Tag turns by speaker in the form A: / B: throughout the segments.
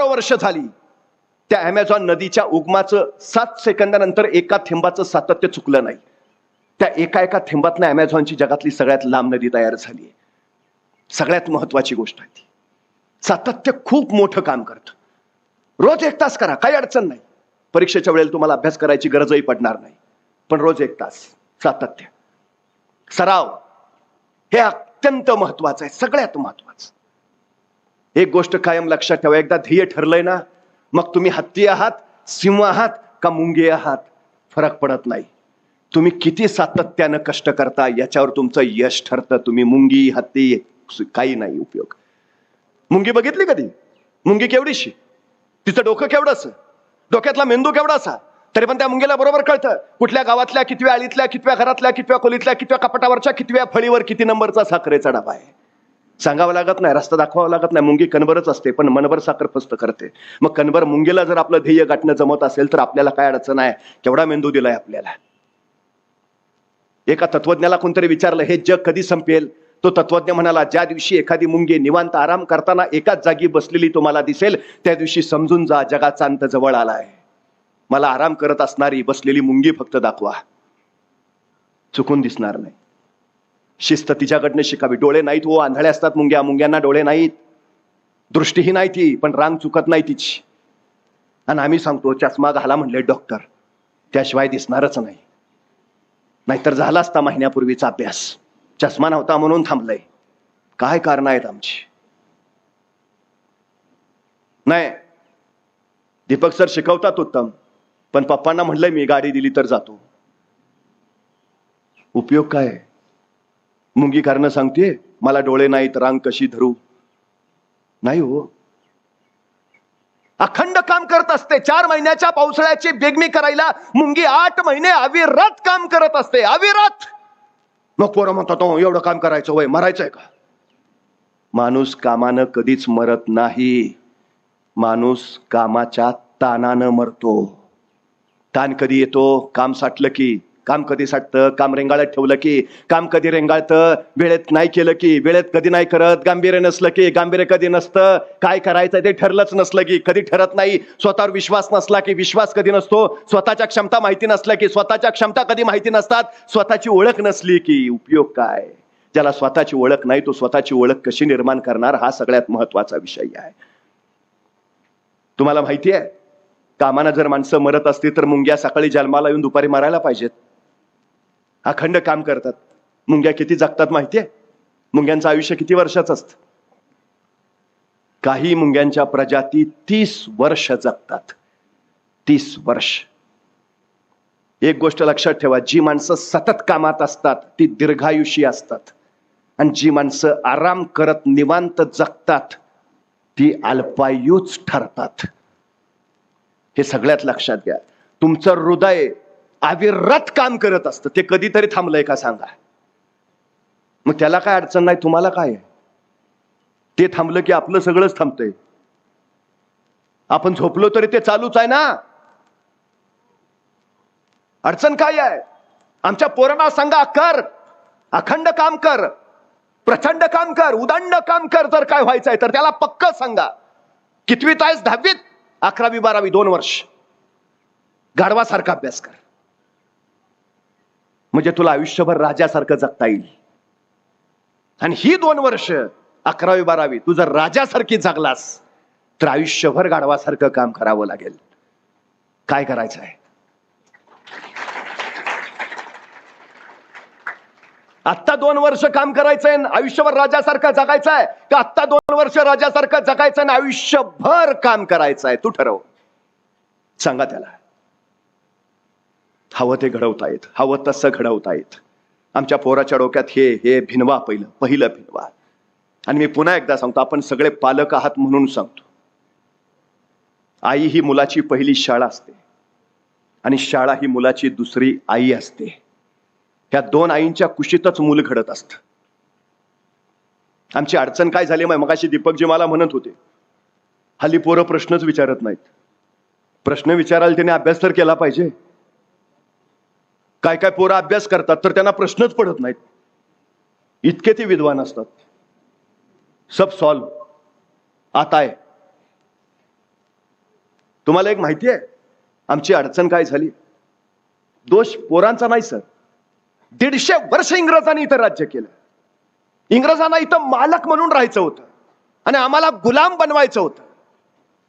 A: हजारो वर्ष झाली. त्या अमेझॉन नदीच्या उगमाचं सात सेकंदानंतर एका थेंबाचं सातत्य चुकलं नाही. त्या एका एका थेंबातनं अमेझॉनची जगातली सगळ्यात लांब नदी तयार झाली आहे. सगळ्यात महत्वाची गोष्ट आहे ती. सातत्य खूप मोठं काम करतं. रोज एक तास करा काही अडचण नाही. परीक्षेच्या वेळेला तुम्हाला अभ्यास करायची गरजही पडणार नाही. पण रोज एक तास सातत्य. सराव हे अत्यंत महत्वाचं आहे सगळ्यात महत्वाचं. एक गोष्ट कायम लक्षात ठेवा. एकदा ध्येय ठरलंय ना मग तुम्ही हत्ती आहात सिंह आहात का मुंगी आहात? फरक पडत नाही. तुम्ही किती सातत्यानं कष्ट करता याच्यावर तुमचं यश ठरतं. तुम्ही मुंगी हत्ती काही नाही उपयोग. मुंगी बघितली कधी? मुंगी केवढीशी? तिचं डोकं केवढंच डोक्यातला मेंदू केवढा असा? तरी पण त्या मुंगीला बरोबर कळतं. कुठल्या गावातल्या कितव्या आळीतल्या कितव्या घरातल्या कितव्या खोलीतल्या कितव्या कपाटावरच्या कितव्या फळीवर किती नंबरचा साखरेचा डबा आहे? सांगावं लागत नाही रस्ता दाखवावा लागत नाही मुंगी कणबरच असते पण मनभर साखर फस्त करते. मग कणभर मुंगीला जर आपलं ध्येय गाठणं जमत असेल तर आपल्याला काय अडचण आहे? केवढा मेंदू दिलाय आपल्याला? एका तत्वज्ञाला कोणतरी विचारलं हे जग कधी संपेल? तो तत्वज्ञ म्हणाला ज्या दिवशी एखादी मुंगी निवांत आराम करताना एकाच जागी बसलेली तुम्हाला दिसेल त्या दिवशी समजून जा जगाचा अंत जवळ आलाय. मला आराम करत असणारी बसलेली मुंगी फक्त दाखवा. चुकून दिसणार नाही. शिस्त तिच्याकडनं शिकावी. डोळे नाहीत हो आंधळे असतात मुंग्या. मुंग्यांना डोळे नाहीत. दृष्टीही नाही ती पण रांग चुकत नाही तिची. आणि आम्ही सांगतो चष्मा घाला म्हणले डॉक्टर त्याशिवाय दिसणारच नाही. नाहीतर झाला असता महिन्यापूर्वीचा अभ्यास. चष्मा नव्हता म्हणून थांबलंय. काय कारण आहेत आमची? नाही. दीपक सर शिकवतात उत्तम पण पप्पांना म्हणलंय मी गाडी दिली तर जातो. उपयोग काय? आहे? मुंगी कारण सांगते मला डोळे नाहीत रांग कशी धरू? नाही हो. अखंड काम करत असते. चार महिन्याच्या पावसाळ्याची बेगमी करायला मुंगी आठ महिने अविरत काम करत असते. अविरत! नको म्हणतो तो. एवढं काम करायचं वय. मरायचंय का? माणूस कामानं कधीच मरत नाही. माणूस कामाच्या तानानं मरतो. ताण कधी येतो? काम साठलं की काम कधी साठतं? काम रेंगाळत ठेवलं की? काम कधी रेंगाळतं? वेळेत नाही केलं की? वेळेत कधी नाही करत? गांभीर्य नसलं की? गांभीर्य कधी नसतं? काय करायचं ते ठरलंच नसलं की? कधी ठरत नाही? स्वतःवर विश्वास नसला की विश्वास कधी नसतो? स्वतःच्या क्षमता माहिती नसल्या की? स्वतःच्या क्षमता कधी माहिती नसतात? स्वतःची ओळख नसली की? उपयोग काय? ज्याला स्वतःची ओळख नाही तो स्वतःची ओळख कशी निर्माण करणार? हा सगळ्यात महत्त्वाचा विषय आहे. तुम्हाला माहिती आहे? कामानं जर माणसं मरत असतील तर मुंग्या सकाळी जन्माला येऊन दुपारी मारायला पाहिजेत. अखंड काम करतात. मुंग्या किती जगतात माहितीये? मुंग्यांचं आयुष्य किती वर्षाचं असतं? काही मुंग्यांच्या प्रजाती तीस वर्ष जगतात. तीस वर्ष. एक गोष्ट लक्षात ठेवा जी माणसं सतत कामात असतात ती दीर्घायुषी असतात. आणि जी माणसं आराम करत निवांत जगतात ती अल्पायुच ठरतात. हे सगळ्यात लक्षात घ्या. तुमचं हृदय अविरत काम करत असतं. ते कधीतरी थांबलंय का सांगा. मग त्याला काय अडचण नाही तुम्हाला काय ते थांबलं की आपलं सगळंच थांबतंय. आपण झोपलो तरी ते चालूच आहे ना. अडचण काय आहे? आमच्या पोरांना सांगा कर अखंड काम कर. प्रचंड काम कर. उदंड काम कर जर काय व्हायचंय तर. त्याला पक्क सांगा. कितवीत आहेस? दहावीत? अकरावी बारावी दोन वर्ष. गाढवासारखा अभ्यास कर. म्हणजे तुला आयुष्यभर राजासारखं जगता येईल. आणि ही दोन वर्ष अकरावी बारावी तू जर राजासारखी जगलास तर आयुष्यभर गाढवासारखं काम करावं लागेल. काय करायचं आहे? आत्ता दोन वर्ष काम करायचंय आयुष्यभर राजासारखं जगायचंय आहे. का आत्ता दोन वर्ष राजासारखं जगायचं आणि आयुष्यभर काम करायचं आहे. तू ठरव. सांगा त्याला. हवं ते घडवतायत हवं तसं घडवतायत. आमच्या पोराच्या डोक्यात हे हे भिनवा पहिलं पहिलं भिनवा. आणि मी पुन्हा एकदा सांगतो आपण सगळे पालक आहात म्हणून सांगतो. आई ही मुलाची पहिली शाळा असते. आणि शाळा ही मुलाची दुसरी आई असते. ह्या दोन आईंच्या कुशीतच मूल घडत असत. आमची अडचण काय झाली मग मगाशी दीपकजी मला म्हणत होते. हल्ली पोरं प्रश्नच विचारत नाहीत. प्रश्न विचारायला त्याने अभ्यास तर केला पाहिजे. काय काय पोरं अभ्यास करतात तर त्यांना प्रश्नच पडत नाहीत. इतके ते विद्वान असतात. सब सॉल्व आता आहे. तुम्हाला एक माहिती आहे? आमची अडचण काय झाली? दोष पोरांचा नाही सर. दीडशे वर्ष इंग्रजांनी इथं राज्य केलं. इंग्रजांना इथं मालक म्हणून राहायचं होतं. आणि आम्हाला गुलाम बनवायचं होतं.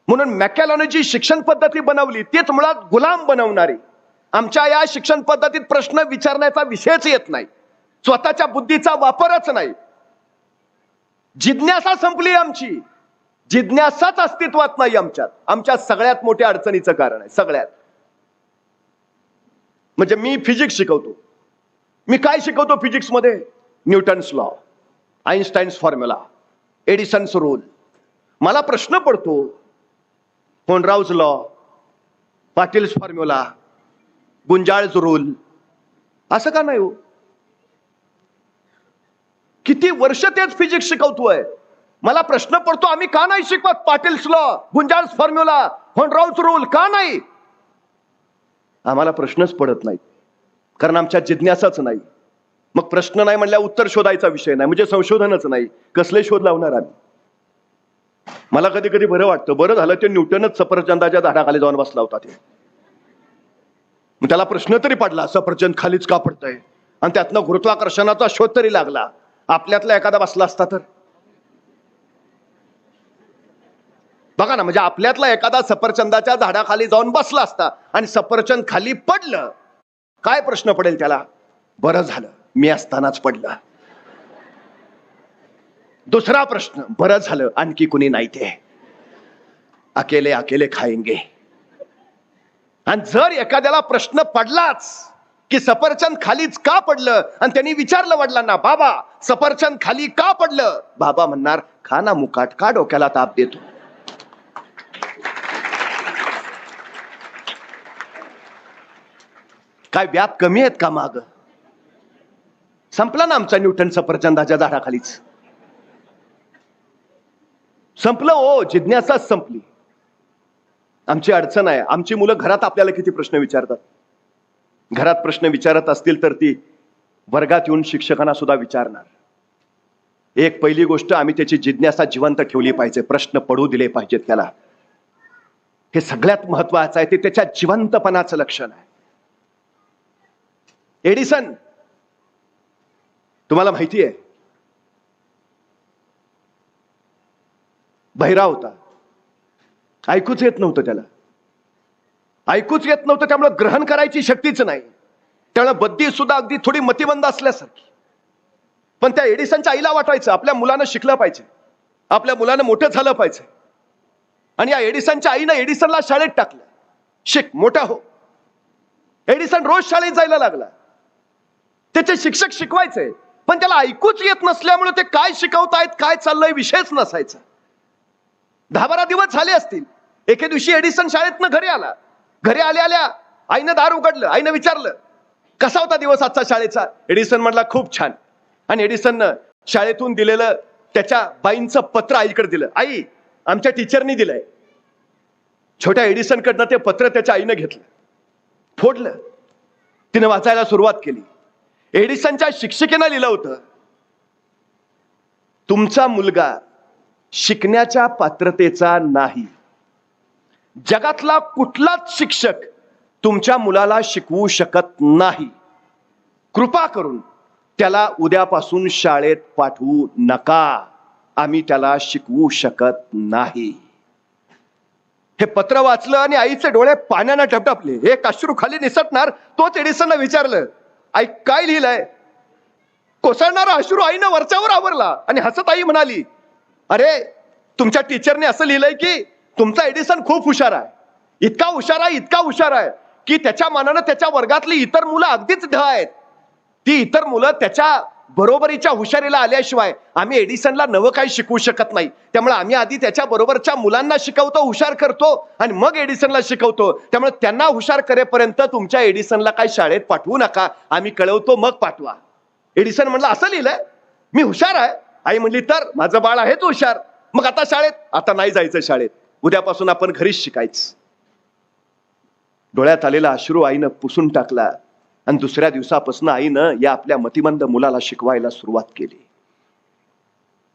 A: म्हणून मॅकॅलॉनची जी शिक्षण पद्धती बनवली. तीच मुळात गुलाम बनवणारी. आमच्या या शिक्षण पद्धतीत प्रश्न विचारण्याचा विषयच येत नाही. स्वतःच्या बुद्धीचा वापरच नाही. जिज्ञासा संपली आमची. जिज्ञासाच अस्तित्वात नाही आमच्यात. आमच्या सगळ्यात मोठ्या अडचणीचं कारण आहे सगळ्यात. म्हणजे मी फिजिक्स शिकवतो. मी काय शिकवतो फिजिक्समध्ये Newton's law Einstein's formula Edison's rule मला प्रश्न पडतो Honrao's law Patil's formula Gunjal rule असं का नाही हो? किती वर्ष तेच फिजिक्स शिकवतोय. मला प्रश्न पडतो आम्ही का नाही शिकवत Patil's law Gunjal formula Honrao's rule का नाही? आम्हाला प्रश्नच पडत नाही कारण आमच्या जिज्ञासाच नाही. मग प्रश्न नाही म्हणल्या उत्तर शोधायचा विषय नाही म्हणजे संशोधनच नाही. कसले शोध लावणार आम्ही? मला कधी कधी बरं वाटतं. बरं झालं ते न्यूटनच सफरचंदाच्या झाडाखाली जाऊन बसला होता ते. मग त्याला प्रश्न तरी पडला सफरचंद खालीच का पडतंय? आणि त्यातनं गुरुत्वाकर्षणाचा शोध तरी लागला. आपल्यातला एखादा बसला असता तर? बघा ना म्हणजे आपल्यातला एखादा सफरचंदाच्या झाडाखाली जाऊन बसला असता आणि सफरचंद खाली पडलं काय प्रश्न पडेल त्याला? बरं झालं मी असतानाच पडलं. दुसरा प्रश्न बरं झालं आणखी कुणी नाही ते. अकेले अकेले खाएंगे आणि जर एखाद्याला प्रश्न पडलाच की सफरचंद खालीच का पडलं? आणि त्यांनी विचारलं वडिलांना बाबा सफरचंद खाली का पडलं? बाबा म्हणणार खा ना मुकाट का डोक्याला ताप देतो? काय व्याप कमी आहेत का माग? संपला ना आमचा न्यूटन सफरचंदाच्या झाडाखालीच? संपलं ओ जिज्ञासाच संपली. आमची अडचण आहे. आमची मुलं घरात आपल्याला किती प्रश्न विचारतात? घरात प्रश्न विचारत असतील तर ती वर्गात येऊन शिक्षकांना सुद्धा विचारणार. एक पहिली गोष्ट आम्ही त्याची जिज्ञासा जिवंत ठेवली पाहिजे. प्रश्न पडू दिले पाहिजेत त्याला. हे सगळ्यात महत्वाचं आहे. ते त्याच्या जिवंतपणाचं लक्षण आहे. एडिसन तुम्हाला माहिती आहे? बहिरा होता. ऐकूच येत नव्हतं त्याला. ऐकूच येत नव्हतं त्यामुळे ग्रहण करायची शक्तीच नाही. त्यामुळे बद्दी सुद्धा अगदी थोडी मतिबंद असल्यासारखी. पण त्या एडिसनच्या आईला वाटायचं आपल्या मुलानं शिकलं पाहिजे. आपल्या मुलानं मोठं झालं पाहिजे. आणि या एडिसनच्या आईनं एडिसनला शाळेत टाकलं. शिक मोठा हो. एडिसन रोज शाळेत जायला लागला. त्याचे शिक्षक शिकवायचे पण त्याला ऐकूच येत नसल्यामुळे ते काय शिकवतायत काय चाललंय विषयच नसायचा. दहा बारा दिवस झाले असतील. एके दिवशी एडिसन शाळेतनं घरी आला. घरी आल्या आल्या आईनं दार उघडलं आईनं विचारलं कसा होता दिवस आजचा शाळेचा? एडिसन म्हणला खूप छान. आणि एडिसननं शाळेतून दिलेलं त्याच्या बाईंचं पत्र आईकडे दिलं. आई आमच्या टीचरनी दिलंय. छोट्या एडिसनकडनं ते पत्र त्याच्या आईनं घेतलं. फोडलं. तिनं वाचायला सुरुवात केली. एडिसनच्या शिक्षिकेनं लिहिलं होतं तुमचा मुलगा शिकण्याच्या पात्रतेचा नाही. जगातला कुठलाच शिक्षक तुमच्या मुलाला शिकवू शकत नाही. कृपा करून त्याला उद्यापासून शाळेत पाठवू नका. आम्ही त्याला शिकवू शकत नाही. हे पत्र वाचलं आणि आईचे डोळे पाण्यानं टपटपले. हे अश्रू खाली निसटणार तोच एडिसनला विचारलं. आई काय लिहिलंय? कोसळणारा अश्रू आईनं वरच्यावर आवरला आणि हसत आई म्हणाली अरे तुमच्या टीचरने असं लिहिलंय की तुमचा एडिसन खूप हुशार आहे. इतका हुशार आहे इतका हुशार आहे की त्याच्या मानानं त्याच्या वर्गातली इतर मुलं अगदीच ढ आहेत. ती इतर मुलं त्याच्या बरोबरीच्या हुशारीला आल्याशिवाय आम्ही एडिसनला नवं काही शिकवू शकत नाही. त्यामुळे आम्ही आधी त्याच्या बरोबरच्या मुलांना शिकवतो हुशार करतो आणि मग एडिसनला शिकवतो. त्यामुळे त्यांना हुशार करेपर्यंत तुमच्या एडिसनला काही शाळेत पाठवू नका. आम्ही कळवतो मग पाठवा. एडिसन म्हणलं असं लिहिलंय? मी हुशार आहे? आई म्हणली तर माझं बाळ आहे तू हुशार. मग आता शाळेत? आता नाही जायचं शाळेत. उद्यापासून आपण घरीच शिकायचं. डोळ्यात आलेला अश्रू आईनं पुसून टाकला आणि दुसऱ्या दिवसापासून आईनं या आपल्या मतिमंद मुलाला शिकवायला सुरुवात केली.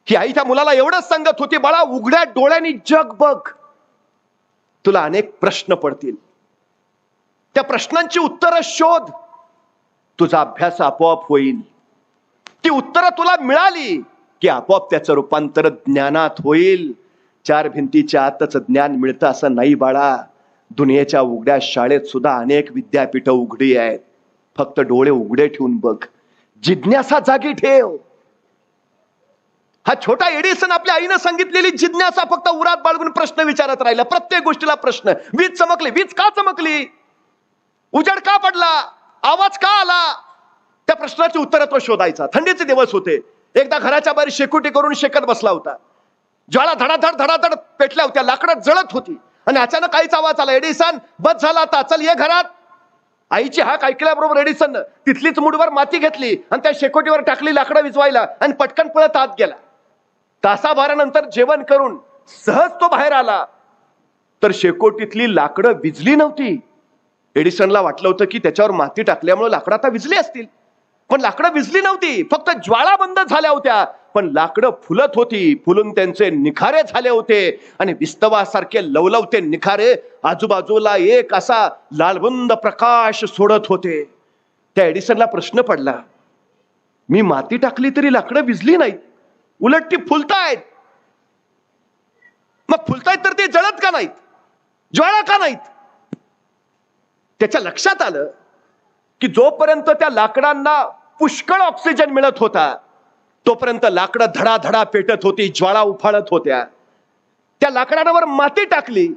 A: ही आई त्या मुलाला एवढंच सांगत होती बाळा उघड्या डोळ्यांनी जग बघ. तुला अनेक प्रश्न पडतील. त्या प्रश्नांची उत्तरं शोध. तुझा अभ्यास आपोआप होईल. ती उत्तरं तुला मिळाली. की आपोआप त्याचं रूपांतर ज्ञानात होईल. चार भिंतीच्या आतच ज्ञान मिळतं असं नाही बाळा. दुनियेच्या उघड्या शाळेत सुद्धा अनेक विद्यापीठ उघडी आहेत. फक्त डोळे उघडे ठेवून बघ. जिज्ञासा जागी ठेव. हा छोटा एडिसन आपल्या आईनं सांगितलेली जिज्ञासा फक्त उरात बाळगून प्रश्न विचारत राहिला. प्रत्येक गोष्टीला प्रश्न. वीज चमकली. वीज का चमकली? उजेड का पडला? आवाज का आला? त्या प्रश्नाची उत्तर तो शोधायचा. थंडीचे दिवस होते. एकदा घराच्या बाहेर शेकोटी करून शेकत बसला होता. ज्वाळा धडाधड धडाधड पेटल्या होत्या लाकडं जळत होती. आणि अचानक आईच आवाज आला एडिसन बस झाला आता चल ये घरात. आईची हाक ऐकल्याबरोबर एडिसन तिथलीच मुडवर माती घेतली आणि त्या शेकोटीवर टाकली लाकडं विजवायला आणि पटकन पळत आत गेला. तासाभरानंतर जेवण करून सहज तो बाहेर आला. तर शेकोटीतली लाकडं विजली नव्हती. एडिसनला वाटलं होतं की त्याच्यावर माती टाकल्यामुळे लाकडं आता विजली असतील. पण लाकडं विजली नव्हती. फक्त ज्वाळा बंद झाल्या होत्या. पण लाकडं फुलत होती. फुलून त्यांचे निखारे झाले होते. आणि विस्तवासारखे लवलवते निखारे आजूबाजूला एक असा लालबंद प्रकाश सोडत होते. त्या एडिसनला प्रश्न पडला मी माती टाकली तरी लाकडं विजली नाहीत. उलट ती फुलतायत. मग फुलतायत तर ते जळत का नाहीत? ज्वाळा का नाहीत? त्याच्या लक्षात आलं की जोपर्यंत त्या लाकडांना पुष्कळ ऑक्सिजन मिळत होता. तोपर्यंत लाकडं धडाधडा पेटत होती ज्वाळा उफाळत होत्या. त्या लाकडांवर माती टाकली.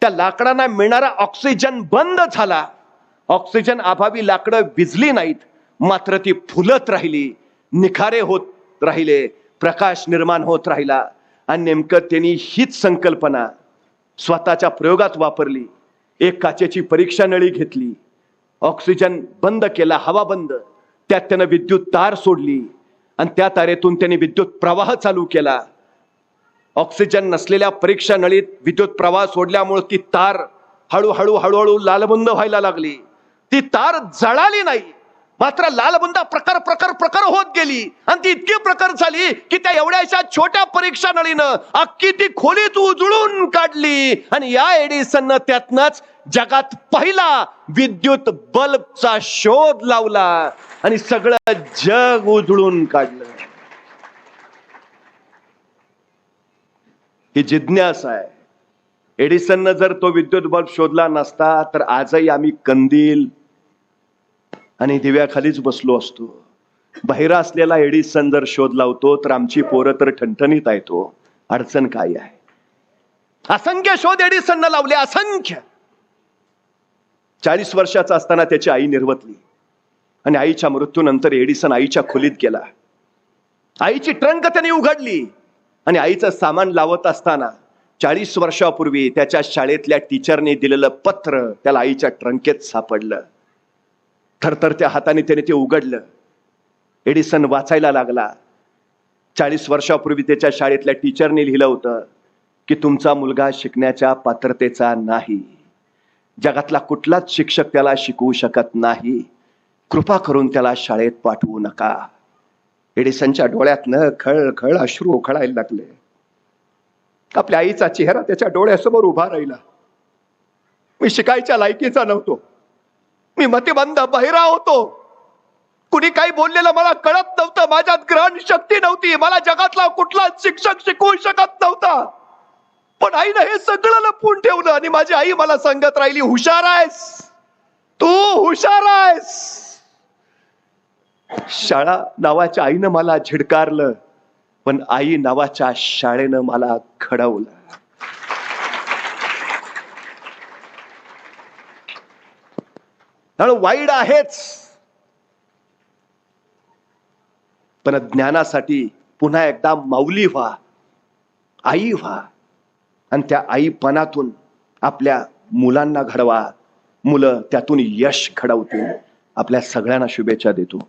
A: त्या लाकडांना मिळणारा ऑक्सिजन बंद झाला. ऑक्सिजन अभावी लाकडं विजली नाहीत. मात्र ती फुलत राहिली. निखारे होत राहिले. प्रकाश निर्माण होत राहिला. आणि नेमकं त्यांनी हीच संकल्पना स्वतःच्या प्रयोगात वापरली. एक काचेची परीक्षा नळी घेतली. ऑक्सिजन बंद केला हवा बंद. त्यात त्यानं विद्युत तार सोडली. आणि त्या तारेतून त्यांनी विद्युत प्रवाह चालू केला. ऑक्सिजन नसलेल्या परीक्षा नळीत विद्युत प्रवाह सोडल्यामुळे ती तार हळूहळू हळूहळू लालबुंद व्हायला लागली. ती तार जळाली नाही. मात्र लालबुंदा प्रकार प्रकार प्रकार होत गेली. आणि ती इतकी प्रकार झाली की त्या एवढ्याशा छोट्या परीक्षा नळीनं अख्खी ती खोलीत उजळून काढली. आणि या एडिसननं त्यातनच जगात पहिला विद्युत बल्बचा शोध लावला. आणि सगळं जग उजळून काढलं. ही जिज्ञासा आहे. एडिसननं जर तो विद्युत बल्ब शोधला नसता तर आजही आम्ही कंदील आणि दिव्याखालीच बसलो असतो. बाहेरा असलेला एडिसन जर शोध लावतो तर आमची पोरं तर ठणठणीत येतो हो. अडचण काय आहे? असंख्य शोध एडिसननं लावले असंख्य. चाळीस वर्षाचा असताना त्याची आई निर्वतली. आणि आईच्या मृत्यूनंतर एडिसन आईच्या खोलीत गेला. आईची ट्रंक त्याने उघडली. आणि आईचं सामान लावत असताना चाळीस वर्षापूर्वी त्याच्या शाळेतल्या टीचरने दिलेलं पत्र त्याला आईच्या ट्रंकेत सापडलं. थरथरत्या हाताने त्याने ते उघडलं. एडिसन वाचायला लागला. चाळीस वर्षापूर्वी त्याच्या शाळेतल्या टीचरने लिहिलं होतं की तुमचा मुलगा शिकण्याच्या पात्रतेचा नाही. जगातला कुठलाच शिक्षक त्याला शिकवू शकत नाही. कृपा करून त्याला शाळेत पाठवू नका. एडिसनच्या डोळ्यातनं खळ खळ अश्रू उखळायला लागले. आपल्या आईचा चेहरा त्याच्या डोळ्यासमोर उभा राहिला. मी शिकायच्या लायकीचा नव्हतो. मी मतिबंध बहिरा होतो. कुणी काही बोललेलं मला कळत नव्हतं. माझ्यात ग्रहण शक्ती नव्हती. मला जगातला कुठलाच शिक्षक शिकवू शकत नव्हता. पण आईनं हे सगळं लपवून ठेवलं आणि माझी आई मला सांगत राहिली हुशार आहेस. तू हुशार आहेस. शाळा नावाच्या आईनं मला झिडकारलं पण आई नावाच्या शाळेनं मला घडवलं. त्यामुळे वाईट आहेच. पण ज्ञानासाठी पुन्हा एकदा माऊली व्हा आई व्हा आणि त्या आईपणातून आपल्या मुलांना घडवा. मुलं त्यातून यश घडवतील. आपल्या सगळ्यांना शुभेच्छा देतो.